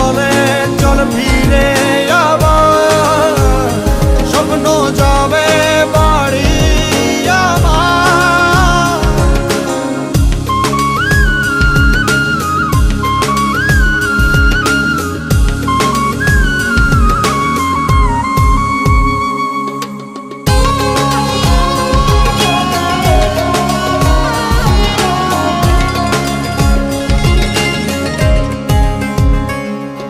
বলে চল ফিরে আবার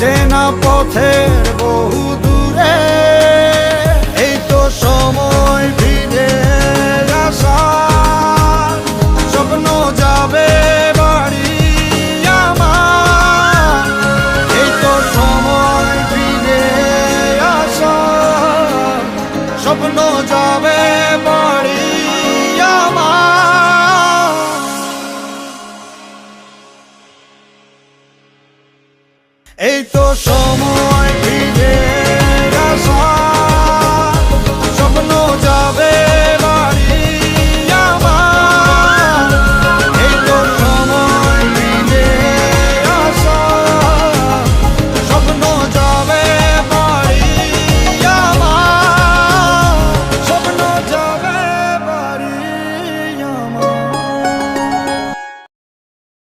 চেনা পথের বহু দূরে, এই তো সময় ফিরে আসা স্বপ্ন যাবে বাড়ি আমার। এই তো সময় ফিরে আসা স্বপ্ন এই তো সময়